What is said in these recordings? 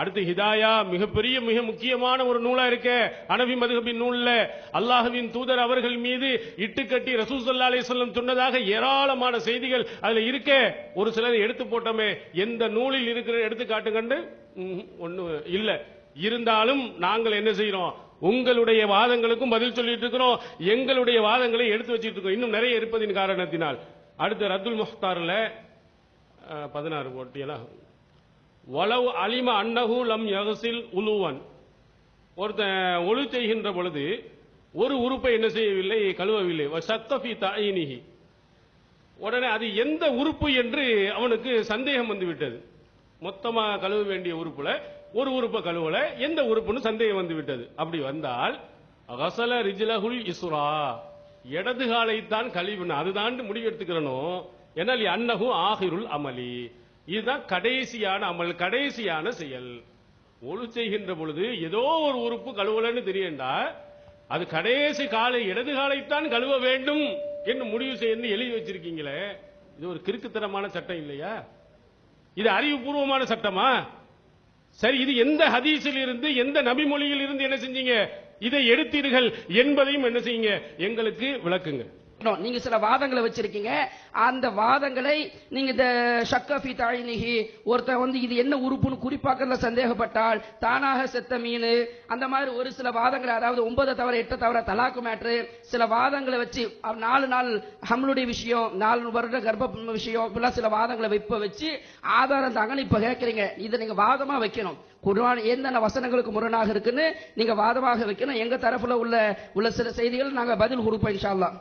அடுத்து ஹிதாயா மிகப்பெரிய மிக முக்கியமான ஒரு நூலா இருக்க. அனவி மதுகபின் நூல்ல அல்லாஹுவின் தூதர் அவர்கள் மீது இட்டுக்கட்டி ரசூல் ஸல்லல்லாஹு அலைஹி சொன்னதாக ஏராளமான செய்திகள் அதுல இருக்கே. ஒரு சிலர் எடுத்து போட்டோமே. எந்த நூலில் இருக்கிற எடுத்து காட்டுங்கண்டு ஒண்ணு இல்ல. இருந்தாலும் நாங்கள் என்ன செய்யறோம் உங்களுடைய வாதங்களுக்கும் பதில் சொல்லிட்டு இருக்கிறோம். எங்களுடைய வாதங்களை எடுத்து வச்சிட்டு இருக்கோம். இன்னும் நிறைய இருப்பதின் காரணத்தினால். அடுத்து ரத்துல் முஹ்தார்ல பதினாறு போட்டியெல்லாம் வலவு அலிம அன்னகு லம் யகசில் உலுவன். ஒருத்தன் ஒளி செய்கின்ற பொழுது ஒரு உறுப்பை என்ன செய்யவில்லை? கழுவவில்லை. சத்தபி தாயினிகி உடனே அது எந்த உறுப்பு என்று அவனுக்கு சந்தேகம் வந்து விட்டது கழுவ வேண்டிய உறுப்புல ஒரு உறுப்பை கழுவல எந்த உறுப்புன்னு சந்தேகம் வந்து விட்டது அப்படி வந்தால் அகசல ரிஜிலகுல் இசுரா இடது காலைத்தான் கழிவுன்னு அதுதான் முடிவெடுத்துக்கிறனும் என்னால் அன்னகு ஆகிருள் அமலி. இதுதான் கடைசியான அமல் கடைசியான செயல். ஒழு செய்கின்ற பொழுது ஏதோ ஒரு உறுப்பு கழுவலன்னு தெரியண்டா அது கடைசி காலை இடது காலைத்தான் கழுவ வேண்டும் என்று முடிவு செய்து எழுதி வச்சிருக்கீங்களே. இது ஒரு கிறுக்குத்தனமான சட்டம் இல்லையா? இது அறிவுபூர்வமான சட்டமா? சரி இது எந்த ஹதீஸில் இருந்து எந்த நபிமொழியில் இருந்து என்ன செஞ்சீங்க? இதை எடுத்தீர்கள் என்பதையும் என்ன செய்யுங்க? எங்களுக்கு விளக்குங்க இருக்கணும். நீங்க சில வாதங்களை வச்சிருக்கீங்க. அந்த வாதங்களை நீங்க இந்த ஷக்கஃபி தாழினிகி ஒருத்தன் வந்து இது என்ன உறுப்புன்னு குறிப்பாக்கிறதுல சந்தேகப்பட்டால் தானாக செத்த மீன் அந்த மாதிரி ஒரு சில வாதங்களை அதாவது ஒன்பதை தவிர எட்டை தவிர தலாக்கு மேட்ரு சில வாதங்களை வச்சு நாலு நாள் ஹம்ளுடைய விஷயம் நாலு வருட கர்ப்ப விஷயம் இப்படிலாம் சில வாதங்களை வைப்ப வச்சு ஆதாரம் தாங்கன்னு இப்ப கேட்கறீங்க இதை நீங்க வாதமா வைக்கணும். குர்வான் என்னென்ன வசனங்களுக்கு முரணாக இருக்குன்னு நீங்க வாதமாக வைக்கணும். எங்க தரப்புல உள்ள உள்ள சில செய்திகள் நாங்க பதில் கொடுப்போம் இன்ஷால்லாம்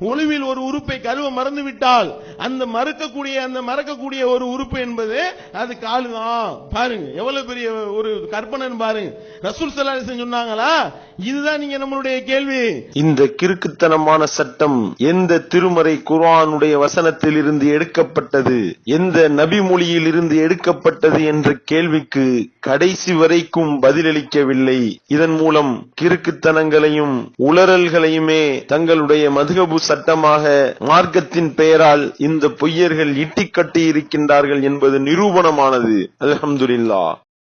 ஒளிவில் ஒரு உறுப்பை கருவ மறந்து விட்டால் அந்த மறுக்கக்கூடிய அந்த மறக்கக்கூடிய ஒரு உறுப்பு என்பது அது காலு. தான் பாருங்க எவ்வளவு பெரிய ஒரு கற்பனை பாருங்க. ரசூல் சல்லாஹ் சொன்னாங்களா? இதுதான் நீங்க நம்மளுடைய கேள்வி. இந்த கிறுக்குத்தனமான சட்டம் எந்த திருமறை குர்ஆனுடைய வசனத்தில் இருந்து எடுக்கப்பட்டது? எந்த நபி மொழியில் இருந்து எடுக்கப்பட்டது என்ற கேள்விக்கு கடைசி வரைக்கும் பதிலளிக்கவில்லை. இதன் மூலம் கிறுக்குத்தனங்களையும் உளறல்களையுமே தங்களுடைய மதுகபு சட்டமாக மார்க்கத்தின் பெயரால் இந்த பொய்யர்கள் இட்டிக் கட்டியிருக்கின்றார்கள் என்பது நிரூபணமானது. அலமதுல்லா